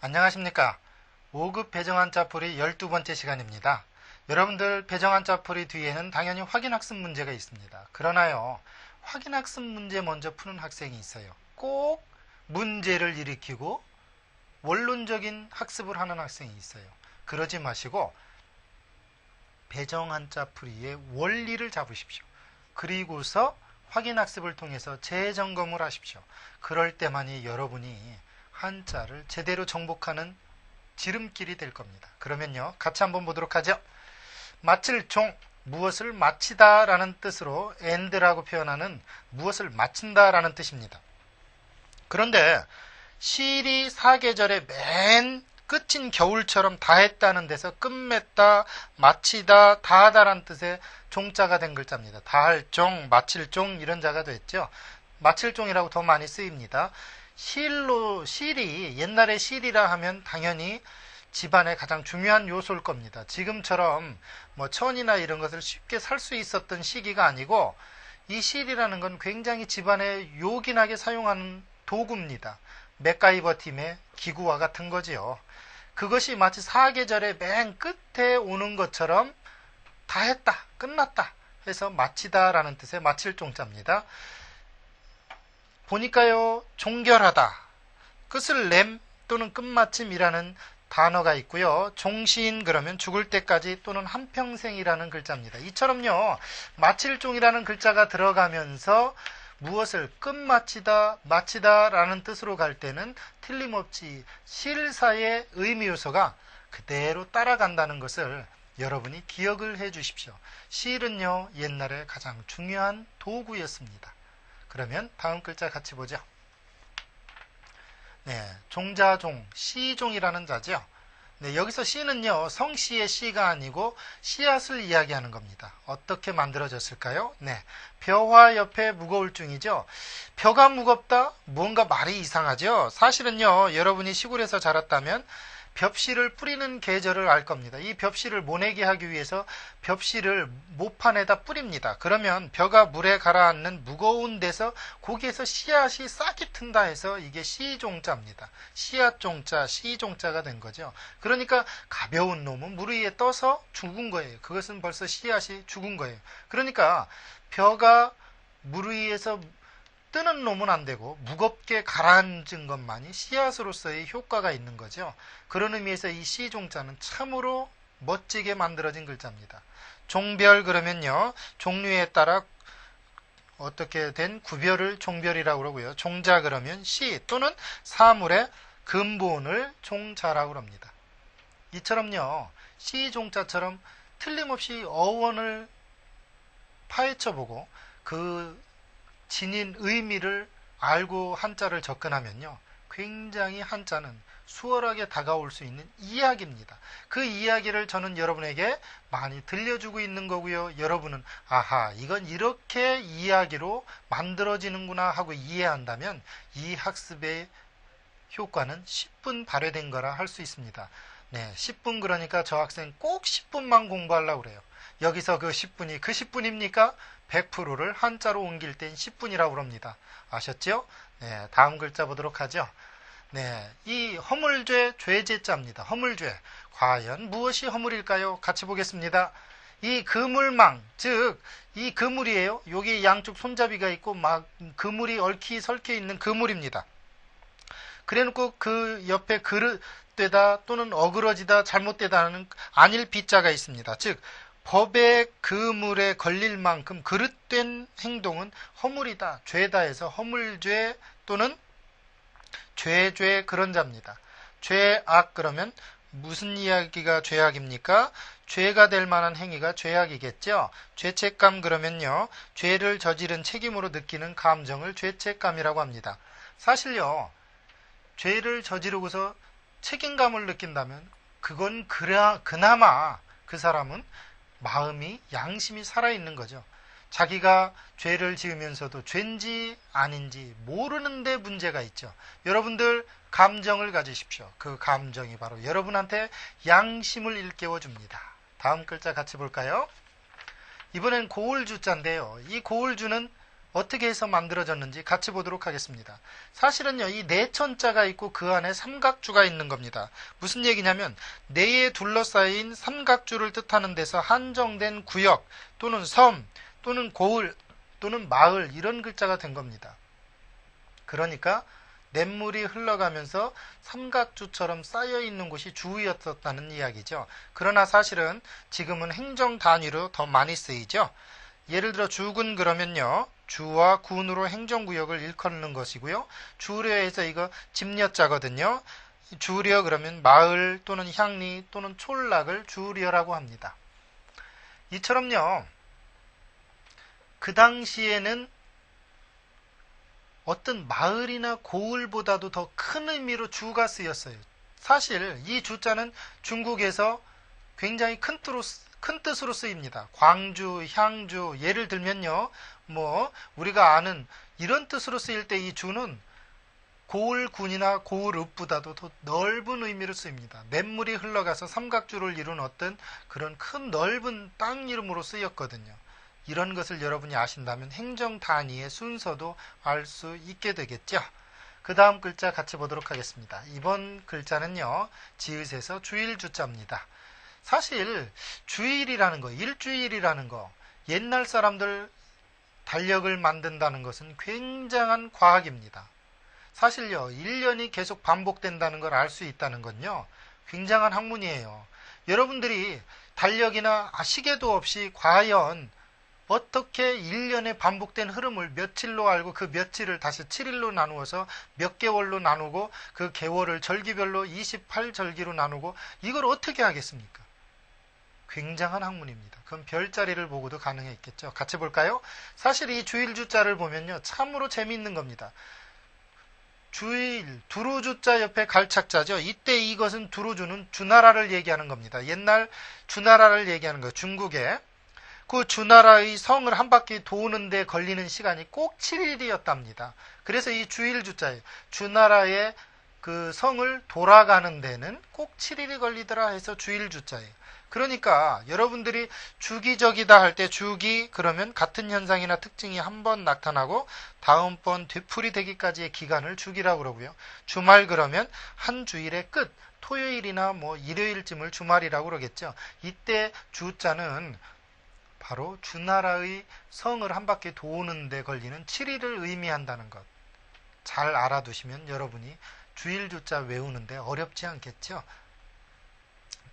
안녕하십니까. 5급 배정한자풀이 12번째 시간입니다. 여러분들 배정한자풀이 뒤에는 당연히 확인학습 문제가 있습니다. 그러나요 확인학습 문제 먼저 푸는 학생이 있어요. 꼭 문제를 일으키고 원론적인 학습을 하는 학생이 있어요 그러지 마시고 배정 한자풀이의 원리를 잡으십시오 그리고서 확인 학습을 통해서 재점검을 하십시오 그럴 때만이 여러분이 한자를 제대로 정복하는 지름길이 될 겁니다. 그러면요, 같이 한번 보도록 하죠. 마칠 종, 무엇을 마치다 라는 뜻으로 end라고 표현하는 무엇을 마친다 라는 뜻입니다. 그런데 시리 사계절의 맨 끝인 겨울처럼 다 했다는 데서 끝맺다, 마치다, 다하다라는 뜻의 종자가 된 글자입니다. 다할 종, 마칠 종 이런 자가 됐죠. 마칠 종이라고 더 많이 쓰입니다. 실로 실이 옛날에 실이라 하면 당연히 집안의 가장 중요한 요소일 겁니다. 지금처럼 뭐 천이나 이런 것을 쉽게 살 수 있었던 시기가 아니고 이 실이라는 건 굉장히 집안에 요긴하게 사용하는 도구입니다. 맥가이버 팀의 기구와 같은 거지요. 그것이 마치 사계절의 맨 끝에 오는 것처럼 다 했다, 끝났다 해서 마치다라는 뜻의 마칠 종자입니다. 보니까요, 종결하다, 끝을 냄 또는 끝마침이라는 단어가 있고요. 종시인 그러면 죽을 때까지 또는 한평생이라는 글자입니다. 이처럼요, 마칠종이라는 글자가 들어가면서 무엇을 끝마치다, 마치다 라는 뜻으로 갈 때는 틀림없이 실사의 의미 요소가 그대로 따라간다는 것을 여러분이 기억을 해 주십시오. 실은요, 옛날에 가장 중요한 도구였습니다. 그러면 다음 글자 같이 보죠. 네, 종자종, 시종이라는 자죠. 네, 여기서 시는요, 성씨의 시가 아니고 씨앗을 이야기하는 겁니다. 어떻게 만들어졌을까요? 네, 벼화 옆에 무거울 중이죠. 벼가 무겁다? 뭔가 말이 이상하죠? 사실은요, 여러분이 시골에서 자랐다면 벽실을 뿌리는 계절을 알 겁니다. 이 벽실을 모내게 하기 위해서 벽실을 모판에다 뿌립니다. 그러면 벼가 물에 가라앉는 무거운 데서 거기에서 씨앗이 싹이 튼다 해서 이게 씨종자입니다. 씨앗 종자, 씨종자가 된 거죠. 그러니까 가벼운 놈은 물 위에 떠서 죽은 거예요. 그것은 벌써 씨앗이 죽은 거예요. 그러니까 벼가 물 위에서 뜨는 놈은 안 되고 무겁게 가라앉은 것만이 씨앗으로서의 효과가 있는 거죠. 그런 의미에서 이 씨종자는 참으로 멋지게 만들어진 글자입니다. 종별 그러면요. 종류에 따라 어떻게 된 구별을 종별이라고 그러고요. 종자 그러면 시 또는 사물의 근본을 종자라고 합니다. 이처럼요. 시종자처럼 틀림없이 어원을 파헤쳐보고 그 지닌 의미를 알고 한자를 접근하면요. 굉장히 한자는 수월하게 다가올 수 있는 이야기입니다. 그 이야기를 저는 여러분에게 많이 들려주고 있는 거고요. 여러분은 아하 이건 이렇게 이야기로 만들어지는구나 하고 이해한다면 이 학습의 효과는 10분 발휘된 거라 할 수 있습니다. 네, 10분 그러니까 저 학생 꼭 10분만 공부하려고 그래요. 여기서 그 10분이 그 10분입니까? 100%를 한자로 옮길 땐 10분이라고 그럽니다. 아셨죠? 네, 다음 글자 보도록 하죠. 네, 이 허물죄 죄제자입니다. 허물죄. 과연 무엇이 허물일까요? 같이 보겠습니다. 이 그물망, 즉, 이 그물이에요. 여기 양쪽 손잡이가 있고 막 그물이 얽히 설켜 있는 그물입니다. 그래 놓고 그 옆에 그릇되다 또는 어그러지다 잘못되다 하는 아닐 비자가 있습니다. 즉, 법의 그물에 걸릴 만큼 그릇된 행동은 허물이다, 죄다 해서 허물죄 또는 죄죄 그런 자입니다. 죄악 그러면 무슨 이야기가 죄악입니까? 죄가 될 만한 행위가 죄악이겠죠. 죄책감 그러면요. 죄를 저지른 책임으로 느끼는 감정을 죄책감이라고 합니다. 사실요. 죄를 저지르고서 책임감을 느낀다면 그건 그라, 그나마 그 사람은 마음이 양심이 살아있는 거죠. 자기가 죄를 지으면서도 죄인지 아닌지 모르는데 문제가 있죠. 여러분들 감정을 가지십시오. 그 감정이 바로 여러분한테 양심을 일깨워 줍니다. 다음 글자 같이 볼까요? 이번엔 고울주자인데요. 이 고울주는 어떻게 해서 만들어졌는지 같이 보도록 하겠습니다. 사실은요, 이 내천자가 있고 그 안에 삼각주가 있는 겁니다. 무슨 얘기냐면, 내에 둘러싸인 삼각주를 뜻하는 데서 한정된 구역 또는 섬 또는 고을 또는 마을 이런 글자가 된 겁니다. 그러니까 냇물이 흘러가면서 삼각주처럼 쌓여 있는 곳이 주위였었다는 이야기죠. 그러나 사실은 지금은 행정 단위로 더 많이 쓰이죠. 예를 들어 주군 그러면요. 주와 군으로 행정구역을 일컫는 것이고요. 주려에서 이거 집려자거든요. 주려 그러면 마을 또는 향리 또는 촌락을 주려라고 합니다. 이처럼요. 그 당시에는 어떤 마을이나 고을보다도 더 큰 의미로 주가 쓰였어요. 사실 이 주자는 중국에서 굉장히 큰 뜻으로 쓰입니다. 광주, 향주, 예를 들면요. 뭐, 우리가 아는 이런 뜻으로 쓰일 때 이 주는 고을군이나 고을읍보다도 더 넓은 의미로 쓰입니다. 냇물이 흘러가서 삼각주를 이룬 어떤 그런 큰 넓은 땅 이름으로 쓰였거든요. 이런 것을 여러분이 아신다면 행정 단위의 순서도 알 수 있게 되겠죠. 그 다음 글자 같이 보도록 하겠습니다. 이번 글자는요, 지읒에서 주일 주자입니다. 사실 주일이라는 거, 일주일이라는 거, 옛날 사람들 달력을 만든다는 것은 굉장한 과학입니다. 사실요, 1년이 계속 반복된다는 걸 알 수 있다는 건요, 굉장한 학문이에요. 여러분들이 달력이나 시계도 없이 과연 어떻게 1년에 반복된 흐름을 며칠로 알고 그 며칠을 다시 7일로 나누어서 몇 개월로 나누고 그 개월을 절기별로 28절기로 나누고 이걸 어떻게 하겠습니까? 굉장한 학문입니다. 그럼 별자리를 보고도 가능했겠죠. 같이 볼까요? 사실 이 주일주자를 보면요. 참으로 재미있는 겁니다. 주일, 두루주자 옆에 갈착자죠. 이때 이것은 두루주는 주나라를 얘기하는 겁니다. 옛날 주나라를 얘기하는 거 중국에 그 주나라의 성을 한 바퀴 도는데 걸리는 시간이 꼭 7일이었답니다. 그래서 이 주일 주자에 주나라의 그 성을 돌아가는 데는 꼭 7일이 걸리더라 해서 주일 주자예요. 그러니까 여러분들이 주기적이다 할 때 주기 그러면 같은 현상이나 특징이 한 번 나타나고 다음번 되풀이 되기까지의 기간을 주기라고 그러고요. 주말 그러면 한 주일의 끝 토요일이나 뭐 일요일쯤을 주말이라고 그러겠죠. 이때 주자는 바로 주나라의 성을 한 바퀴 도는 데 걸리는 7일을 의미한다는 것. 잘 알아두시면 여러분이 주일주자 외우는데 어렵지 않겠죠?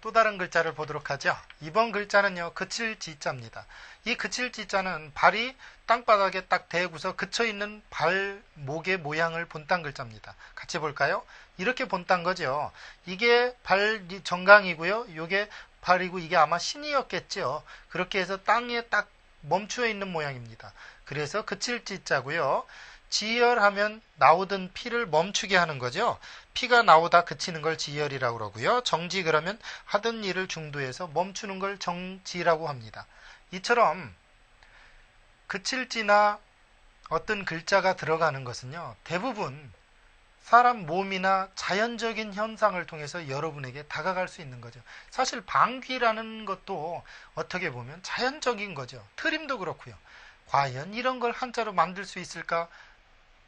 또 다른 글자를 보도록 하죠. 이번 글자는요, 그칠 지자입니다. 이 그칠 지자는 발이 땅바닥에 딱 대고서 그쳐 있는 발목의 모양을 본딴 글자입니다. 같이 볼까요? 이렇게 본딴 거죠. 이게 발 정강이고요. 이게 발이고 이게 아마 신이었겠죠. 그렇게 해서 땅에 딱 멈추어 있는 모양입니다. 그래서 그칠 지자고요. 지열하면 나오던 피를 멈추게 하는 거죠. 피가 나오다 그치는 걸 지열이라고 그러고요. 정지 그러면 하던 일을 중도해서 멈추는 걸 정지라고 합니다. 이처럼 그칠지나 어떤 글자가 들어가는 것은요. 대부분 사람 몸이나 자연적인 현상을 통해서 여러분에게 다가갈 수 있는 거죠. 사실 방귀라는 것도 어떻게 보면 자연적인 거죠. 트림도 그렇고요. 과연 이런 걸 한자로 만들 수 있을까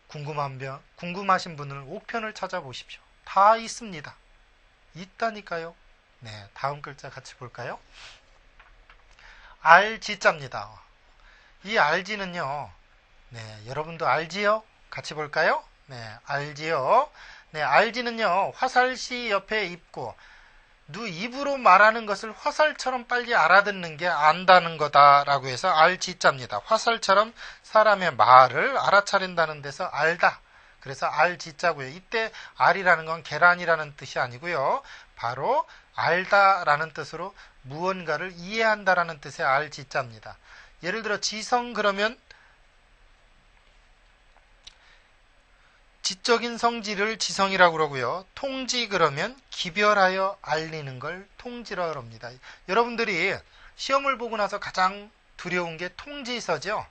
궁금한 분, 궁금하신 분은 옥편을 찾아보십시오. 다 있습니다. 있다니까요. 네, 다음 글자 같이 볼까요? 알지자입니다. 이 알지는요. 네, 여러분도 알지요? 같이 볼까요? 네, 알지요. 네, 알지는요. 화살시 옆에 있고 누 입으로 말하는 것을 화살처럼 빨리 알아듣는 게 안다는 거다라고 해서 알지자입니다. 화살처럼 사람의 말을 알아차린다는 데서 알다. 그래서 알지자고요. 이때 알이라는 건 계란이라는 뜻이 아니고요. 바로 알다라는 뜻으로 무언가를 이해한다라는 뜻의 알지자입니다. 예를 들어 지성 그러면 지적인 성질을 지성이라고 그러고요. 통지 그러면 기별하여 알리는 걸 통지라고 합니다. 여러분들이 시험을 보고 나서 가장 두려운 게 통지서죠.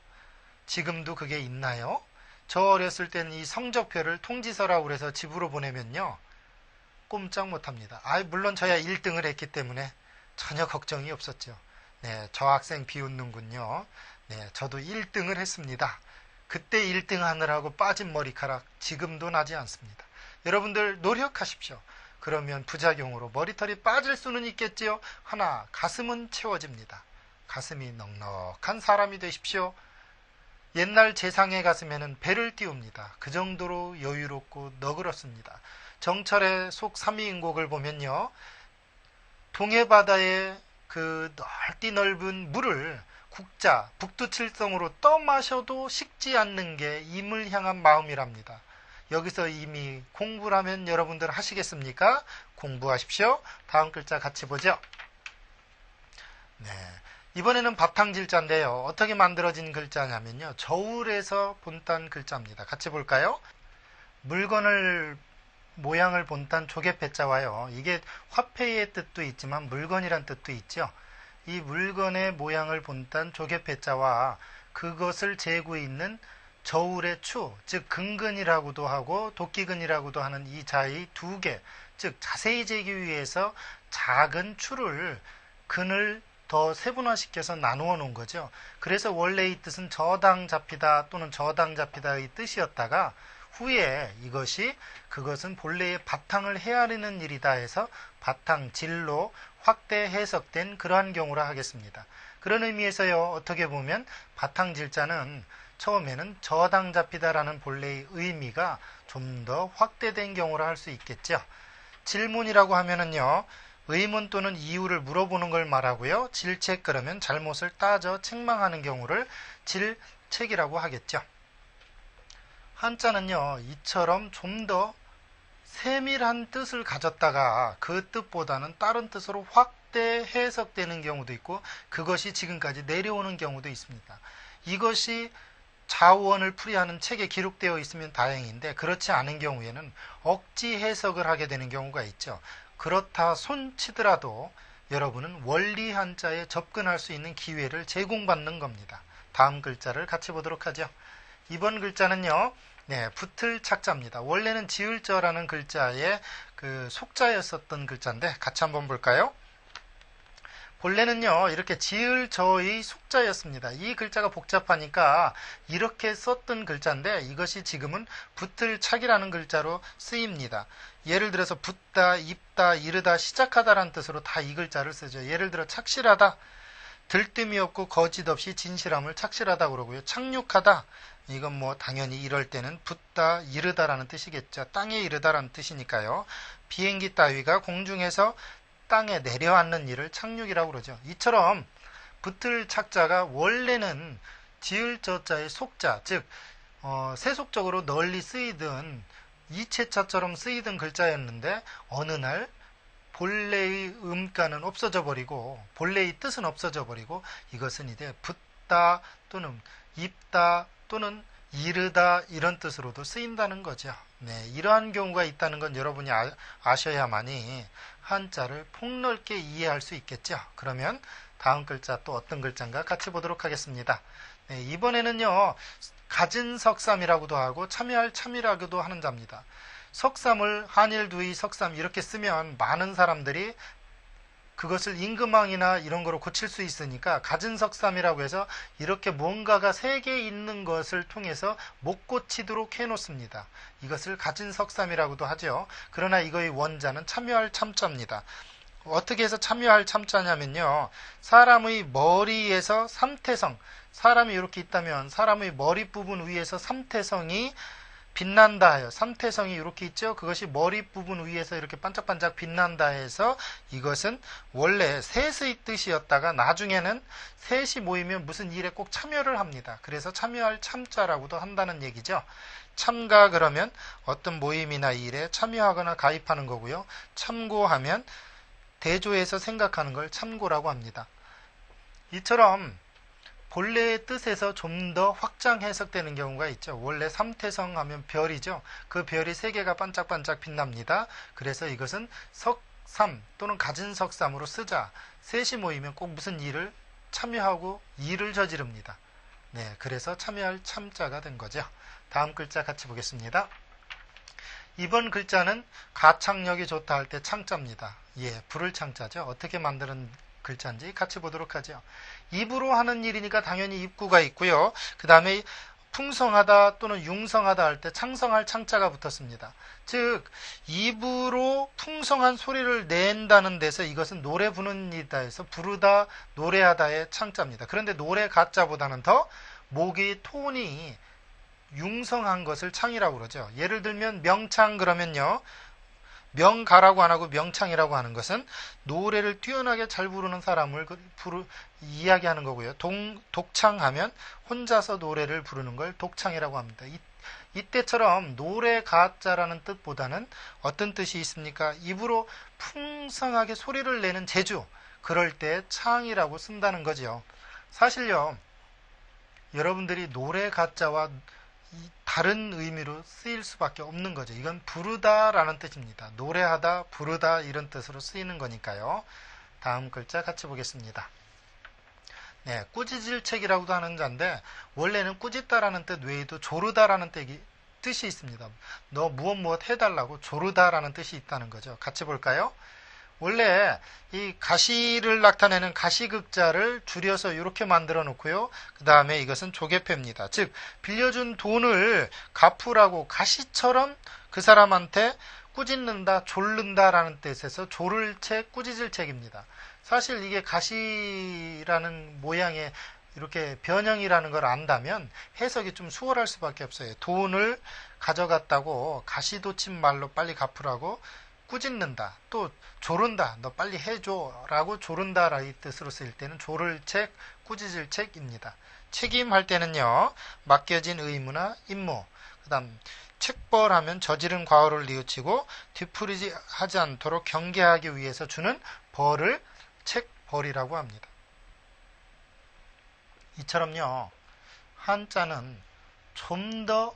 지금도 그게 있나요? 저 어렸을 때는 이 성적표를 통지서라고 그래서 집으로 보내면요. 꼼짝 못 합니다. 아, 물론 저야 1등을 했기 때문에 전혀 걱정이 없었죠. 네, 저 학생 비웃는군요. 네, 저도 1등을 했습니다. 그때 1등 하느라고 빠진 머리카락 지금도 나지 않습니다. 여러분들 노력하십시오. 그러면 부작용으로 머리털이 빠질 수는 있겠지요. 하나, 가슴은 채워집니다. 가슴이 넉넉한 사람이 되십시오. 옛날 재상의 가슴에는 배를 띄웁니다. 그 정도로 여유롭고 너그럽습니다. 정철의 속 삼위인곡을 보면요. 동해바다의 그 넓디 넓은 물을 국자, 북두칠성으로 떠마셔도 식지 않는 게 임을 향한 마음이랍니다. 여기서 이미 공부를 하면 여러분들 하시겠습니까? 공부하십시오. 다음 글자 같이 보죠. 네. 이번에는 바탕질자인데요. 어떻게 만들어진 글자냐면요. 저울에서 본딴 글자입니다. 같이 볼까요? 물건을 모양을 본딴 조개패자와요. 이게 화폐의 뜻도 있지만 물건이란 뜻도 있죠. 이 물건의 모양을 본딴 조개패자와 그것을 재고 있는 저울의 추, 즉 근근이라고도 하고 도끼근이라고도 하는 이 자의 두 개, 즉 자세히 재기 위해서 작은 추를 근을 더 세분화시켜서 나누어 놓은 거죠. 그래서 원래 이 뜻은 저당 잡히다 또는 저당 잡히다의 뜻이었다가 후에 이것이 그것은 본래의 바탕을 헤아리는 일이다 해서 바탕 진로 확대 해석된 그러한 경우라 하겠습니다. 그런 의미에서요, 어떻게 보면 바탕 질자는 처음에는 저당 잡히다라는 본래의 의미가 좀 더 확대된 경우라 할 수 있겠죠. 질문이라고 하면은요, 의문 또는 이유를 물어보는 걸 말하고요. 질책 그러면 잘못을 따져 책망하는 경우를 질책이라고 하겠죠. 한자는요, 이처럼 좀 더 세밀한 뜻을 가졌다가 그 뜻보다는 다른 뜻으로 확대 해석되는 경우도 있고 그것이 지금까지 내려오는 경우도 있습니다. 이것이 자원을 풀이하는 책에 기록되어 있으면 다행인데 그렇지 않은 경우에는 억지 해석을 하게 되는 경우가 있죠. 그렇다 손치더라도 여러분은 원리 한자에 접근할 수 있는 기회를 제공받는 겁니다. 다음 글자를 같이 보도록 하죠. 이번 글자는요, 네, 붙을 착자입니다. 원래는 지을저라는 글자의 그 속자였었던 글자인데 같이 한번 볼까요? 본래는요, 이렇게 지을 저의 속자였습니다. 이 글자가 복잡하니까 이렇게 썼던 글자인데 이것이 지금은 붙을 착이라는 글자로 쓰입니다. 예를 들어서 붙다, 입다, 이르다, 시작하다라는 뜻으로 다 이 글자를 쓰죠. 예를 들어 착실하다, 들뜸이 없고 거짓 없이 진실함을 착실하다 그러고요. 착륙하다, 이건 뭐 당연히 이럴 때는 붙다, 이르다라는 뜻이겠죠. 땅에 이르다라는 뜻이니까요. 비행기 따위가 공중에서 땅에 내려앉는 일을 착륙이라고 그러죠. 이처럼 붙을 착자가 원래는 지을 저자의 속자, 즉 어, 세속적으로 널리 쓰이던 이체차처럼 쓰이던 글자였는데 어느 날 본래의 음가는 없어져 버리고 본래의 뜻은 없어져 버리고 이것은 이제 붙다 또는 입다 또는 이르다 이런 뜻으로도 쓰인다는 거죠. 네, 이러한 경우가 있다는 건 여러분이 아, 셔야만이 한자를 폭넓게 이해할 수 있겠죠. 그러면 다음 글자 또 어떤 글자인가 같이 보도록 하겠습니다. 네, 이번에는요, 가진 석삼이라고도 하고 참여할 참이라고도 하는 자입니다. 석삼을 한일 두이 석삼 이렇게 쓰면 많은 사람들이 그것을 임금왕이나 이런 거로 고칠 수 있으니까 가진 석삼이라고 해서 이렇게 뭔가가 세 개 있는 것을 통해서 못 고치도록 해놓습니다. 이것을 가진 석삼이라고도 하죠. 그러나 이거의 원자는 참여할 참자입니다. 어떻게 해서 참여할 참자냐면요. 사람의 머리에서 삼태성, 사람이 이렇게 있다면 사람의 머리 부분 위에서 삼태성이 빛난다 하여 삼태성이 이렇게 있죠. 그것이 머리 부분 위에서 이렇게 반짝반짝 빛난다 해서 이것은 원래 셋의 뜻이었다가 나중에는 셋이 모이면 무슨 일에 꼭 참여를 합니다. 그래서 참여할 참자라고도 한다는 얘기죠. 참가 그러면 어떤 모임이나 일에 참여하거나 가입하는 거고요. 참고하면 대조해서 생각하는 걸 참고라고 합니다. 이처럼 본래의 뜻에서 좀 더 확장 해석되는 경우가 있죠. 원래 삼태성 하면 별이죠. 그 별이 세 개가 반짝반짝 빛납니다. 그래서 이것은 석삼 또는 가진 석삼으로 쓰자. 셋이 모이면 꼭 무슨 일을 참여하고 일을 저지릅니다. 네, 그래서 참여할 참자가 된 거죠. 다음 글자 같이 보겠습니다. 이번 글자는 가창력이 좋다 할 때 창자입니다. 예, 불을 창자죠. 어떻게 만드는 글자인지 같이 보도록 하죠. 입으로 하는 일이니까 당연히 입구가 있고요. 그 다음에 풍성하다 또는 융성하다 할 때 창성할 창자가 붙었습니다. 즉 입으로 풍성한 소리를 낸다는 데서 이것은 노래 부는 이다 해서 부르다 노래하다의 창자입니다. 그런데 노래 가자보다는 더 목의 톤이 융성한 것을 창이라고 그러죠. 예를 들면 명창 그러면요. 명가라고 안 하고 명창이라고 하는 것은 노래를 뛰어나게 잘 부르는 사람을 그 부르, 이야기하는 거고요. 동, 독창하면 혼자서 노래를 부르는 걸 독창이라고 합니다. 이, 이때처럼 노래 가짜라는 뜻보다는 어떤 뜻이 있습니까? 입으로 풍성하게 소리를 내는 재주. 그럴 때 창이라고 쓴다는 거죠. 사실요. 여러분들이 노래 가짜와 다른 의미로 쓰일 수밖에 없는 거죠. 이건 부르다라는 뜻입니다. 노래하다, 부르다 이런 뜻으로 쓰이는 거니까요. 다음 글자 같이 보겠습니다. 네, 꾸짖을 책이라고도 하는 자인데 원래는 꾸짖다라는 뜻 외에도 조르다라는 뜻이 있습니다. 너 무엇 무엇 해달라고 조르다라는 뜻이 있다는 거죠. 같이 볼까요? 원래 이 가시를 나타내는 가시극자를 줄여서 이렇게 만들어 놓고요. 그 다음에 이것은 조개패입니다. 즉 빌려준 돈을 갚으라고 가시처럼 그 사람한테 꾸짖는다, 졸른다라는 뜻에서 조를 책, 꾸짖을 책입니다. 사실 이게 가시라는 모양의 이렇게 변형이라는 걸 안다면 해석이 좀 수월할 수밖에 없어요. 돈을 가져갔다고 가시도친 말로 빨리 갚으라고 꾸짖는다. 또 조른다. 너 빨리 해줘. 라고 조른다라는 뜻으로 쓰일 때는 조를 책, 꾸짖을 책입니다. 책임할 때는요. 맡겨진 의무나 임무. 그 다음 책벌하면 저지른 과오를 뉘우치고 뒤풀이지 하지 않도록 경계하기 위해서 주는 벌을 책벌이라고 합니다. 이처럼요. 한자는 좀더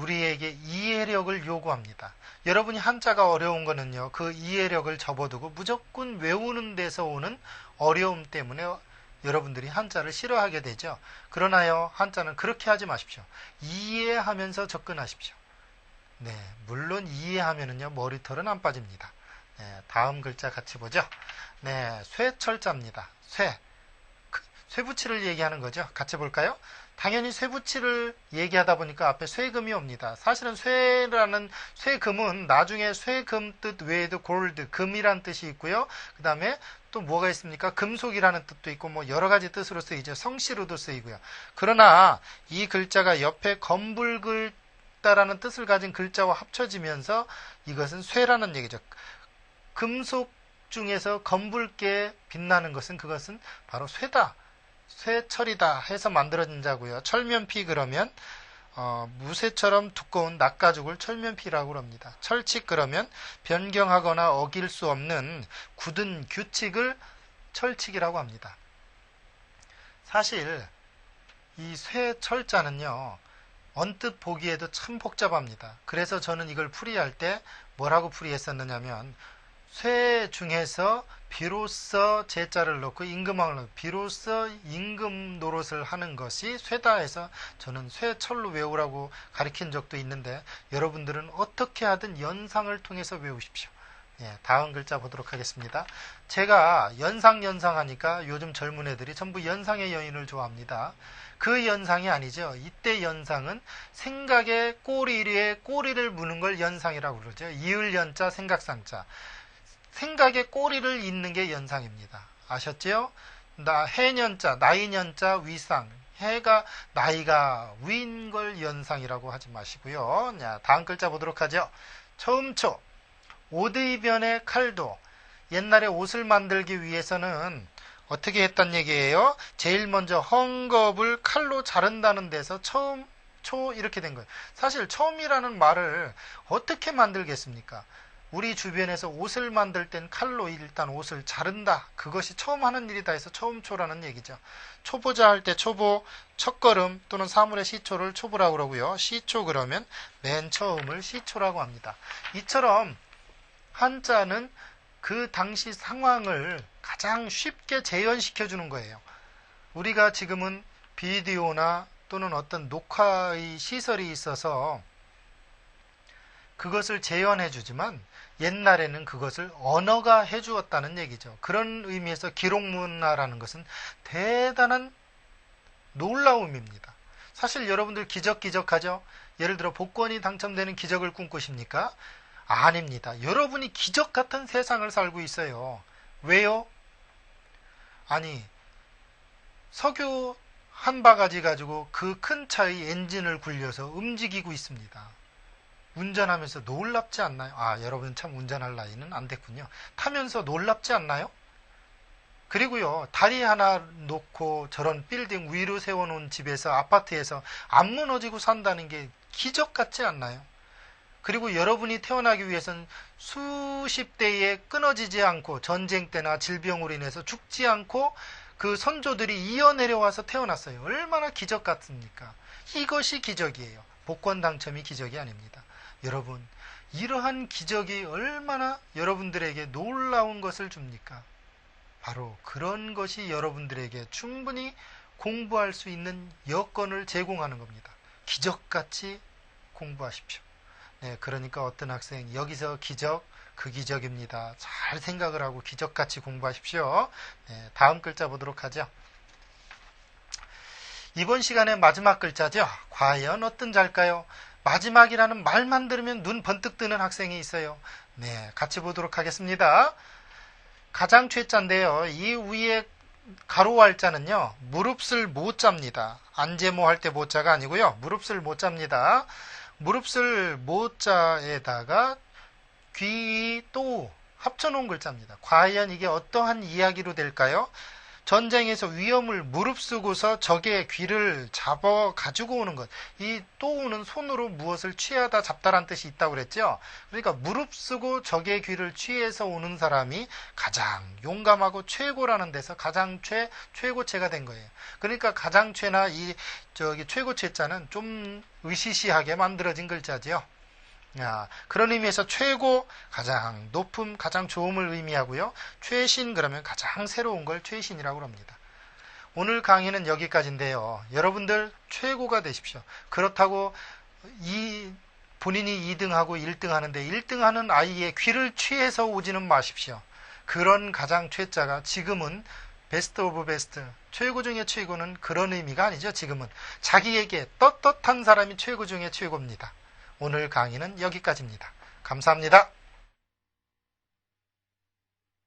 우리에게 이해력을 요구합니다. 여러분이 한자가 어려운 거는요, 그 이해력을 접어두고 무조건 외우는 데서 오는 어려움 때문에 여러분들이 한자를 싫어하게 되죠. 그러나요, 한자는 그렇게 하지 마십시오. 이해하면서 접근하십시오. 네, 물론 이해하면은요, 머리털은 안 빠집니다. 네, 다음 글자 같이 보죠. 네, 쇠철자입니다. 쇠. 그, 쇠붙이를 얘기하는 거죠. 같이 볼까요? 당연히 쇠붙이를 얘기하다 보니까 앞에 쇠금이 옵니다. 사실은 쇠라는 쇠금은 나중에 쇠금 뜻 외에도 골드, 금이란 뜻이 있고요. 그 다음에 또 뭐가 있습니까? 금속이라는 뜻도 있고 뭐 여러 가지 뜻으로 쓰이죠. 성씨로도 쓰이고요. 그러나 이 글자가 옆에 검붉다라는 뜻을 가진 글자와 합쳐지면서 이것은 쇠라는 얘기죠. 금속 중에서 검붉게 빛나는 것은 그것은 바로 쇠다. 쇠철이다 해서 만들어진 자고요. 철면피 그러면 어, 무쇠처럼 두꺼운 낚가죽을 철면피라고 합니다. 철칙 그러면 변경하거나 어길 수 없는 굳은 규칙을 철칙이라고 합니다. 사실 이 쇠철자는요. 언뜻 보기에도 참 복잡합니다. 그래서 저는 이걸 풀이할 때 뭐라고 풀이했었느냐면 쇠 중에서 비로소 제자를 넣고 임금왕을 넣고 비로소 임금 노릇을 하는 것이 쇠다 해서 저는 쇠철로 외우라고 가르친 적도 있는데 여러분들은 어떻게 하든 연상을 통해서 외우십시오. 예, 다음 글자 보도록 하겠습니다. 제가 연상 연상 하니까 요즘 젊은 애들이 전부 연상의 여인을 좋아합니다. 그 연상이 아니죠. 이때 연상은 생각의 꼬리에 꼬리를 무는 걸 연상이라고 그러죠. 이을 연자 생각상자. 생각의 꼬리를 잇는 게 연상입니다. 아셨죠? 나 해년자, 나이년자 위상. 해가 나이가 위인 걸 연상이라고 하지 마시고요. 자, 다음 글자 보도록 하죠. 처음초 오드이변의 칼도 옛날에 옷을 만들기 위해서는 어떻게 했단 얘기예요? 제일 먼저 헝겊을 칼로 자른다는 데서 처음 초 이렇게 된 거예요. 사실 처음이라는 말을 어떻게 만들겠습니까? 우리 주변에서 옷을 만들 땐 칼로 일단 옷을 자른다. 그것이 처음 하는 일이다 해서 처음초라는 얘기죠. 초보자 할 때 초보, 첫걸음 또는 사물의 시초를 초보라고 그러고요. 시초 그러면 맨 처음을 시초라고 합니다. 이처럼 한자는 그 당시 상황을 가장 쉽게 재현시켜 주는 거예요. 우리가 지금은 비디오나 또는 어떤 녹화의 시설이 있어서 그것을 재현해 주지만 옛날에는 그것을 언어가 해 주었다는 얘기죠. 그런 의미에서 기록 문화라는 것은 대단한 놀라움입니다. 사실 여러분들 기적기적하죠? 예를 들어 복권이 당첨되는 기적을 꿈꾸십니까? 아닙니다. 여러분이 기적 같은 세상을 살고 있어요. 왜요? 아니, 석유 한 바가지 가지고 그 큰 차의 엔진을 굴려서 움직이고 있습니다. 운전하면서 놀랍지 않나요? 아, 여러분 참 운전할 나이는 안 됐군요. 타면서 놀랍지 않나요? 그리고요, 다리 하나 놓고 저런 빌딩 위로 세워놓은 집에서, 아파트에서 안 무너지고 산다는 게 기적 같지 않나요? 그리고 여러분이 태어나기 위해서는 수십 대에 끊어지지 않고 전쟁 때나 질병으로 인해서 죽지 않고 그 선조들이 이어 내려와서 태어났어요. 얼마나 기적 같습니까? 이것이 기적이에요. 복권 당첨이 기적이 아닙니다. 여러분, 이러한 기적이 얼마나 여러분들에게 놀라운 것을 줍니까? 바로 그런 것이 여러분들에게 충분히 공부할 수 있는 여건을 제공하는 겁니다. 기적같이 공부하십시오. 네, 그러니까 어떤 학생 여기서 기적, 그 기적입니다. 잘 생각을 하고 기적같이 공부하십시오. 네, 다음 글자 보도록 하죠. 이번 시간의 마지막 글자죠. 과연 어떤 자일까요? 마지막이라는 말만 들으면 눈 번뜩 뜨는 학생이 있어요. 네, 같이 보도록 하겠습니다. 가장 최자인데요. 이 위에 가로 할자는요. 무릎을 못 잡니다. 안제모 할 때 못자가 아니고요. 무릎을 못 잡니다. 무릎을 못자에다가 귀 또 합쳐놓은 글자입니다. 과연 이게 어떠한 이야기로 될까요? 전쟁에서 위험을 무릅쓰고서 적의 귀를 잡아 가지고 오는 것. 이 또는 손으로 무엇을 취하다 잡다란 뜻이 있다고 그랬죠. 그러니까 무릅쓰고 적의 귀를 취해서 오는 사람이 가장 용감하고 최고라는 데서 가장 최 최고체가 된 거예요. 그러니까 가장 최나 이 저기 최고체자는 좀 의시시하게 만들어진 글자지요. 야, 그런 의미에서 최고, 가장 높음, 가장 좋음을 의미하고요. 최신 그러면 가장 새로운 걸 최신이라고 합니다. 오늘 강의는 여기까지인데요. 여러분들 최고가 되십시오. 그렇다고 이 본인이 2등하고 1등 하는데 1등 하는 아이의 귀를 취해서 오지는 마십시오. 그런 가장 최자가 지금은 베스트 오브 베스트, 최고 중의 최고는 그런 의미가 아니죠. 지금은 자기에게 떳떳한 사람이 최고 중의 최고입니다. 오늘 강의는 여기까지입니다. 감사합니다.